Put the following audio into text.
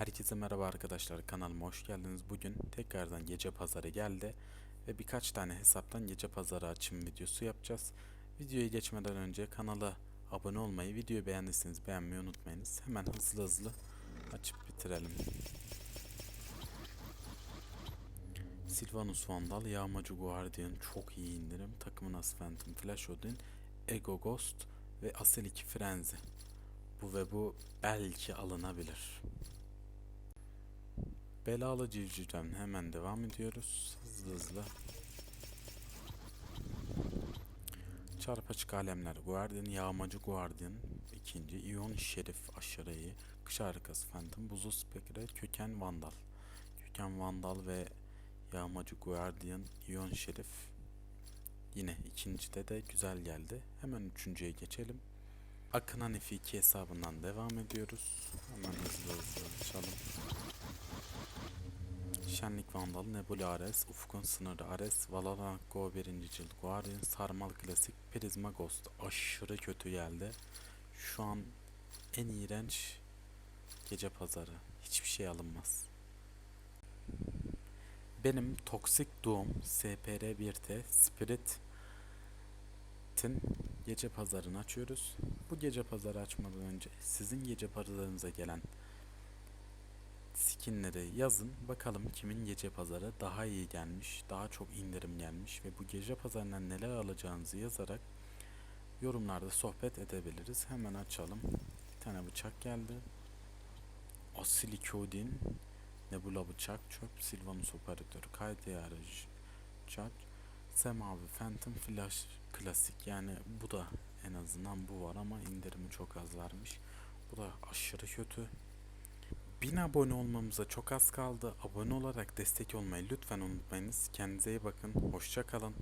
Herkese merhaba arkadaşlar kanalıma hoş geldiniz. Bugün tekrardan gece pazarı geldi ve birkaç tane hesaptan gece pazarı açım videosu yapacağız. Videoya geçmeden önce kanala abone olmayı, videoyu beğendiyseniz beğenmeyi unutmayınız. Hemen hızlı hızlı açıp bitirelim. Sylvanus Vandal, Yağmacı Guardian çok iyi indirim. Takımın As Phantom, Flash Odin, Ego Ghost ve Asel 2 Frenzy. Bu ve bu belki alınabilir. Belalı civcivden hemen devam ediyoruz. Hızlı hızlı. Çarpaçık alemler Guardian, Yağmacı Guardian ikinci, İyon Şerif aşırı. Kış harikası Phantom, Buzul Spektre, Köken Vandal. Köken Vandal ve Yağmacı Guardian, İyon Şerif yine ikincide de güzel geldi. Hemen üçüncüye geçelim. Akın Hanefi 2 hesabından devam ediyoruz. Hemen hızlı hızlı açalım. Şenlik Vandal, Nebula Ares, Ufkun Sınırı Ares, Valorant Go 1. Cilt Guardian, Sarmal Klasik, Prisma Ghost aşırı kötü geldi. Şu an en iğrenç gece pazarı. Hiçbir şey alınmaz. Benim Toxic Doom SPR 1T Spirit'in gece pazarını açıyoruz. Bu gece pazarı açmadan önce sizin gece pazarınıza gelen skinleri yazın. Bakalım kimin gece pazarı daha iyi gelmiş, daha çok indirim gelmiş ve bu gece pazarından neler alacağınızı yazarak yorumlarda sohbet edebiliriz. Hemen açalım. Bir tane bıçak geldi. Asilikodin, Nebula bıçak, çöp, Silvanus operatör, kaydı aracı, çak, Semavi, Phantom, Flash, klasik. Yani bu da en azından bu var ama indirimi çok az varmış. Bu da aşırı kötü. 1000 abone olmamıza çok az kaldı. Abone olarak destek olmayı lütfen unutmayınız. Kendinize iyi bakın. Hoşça kalın.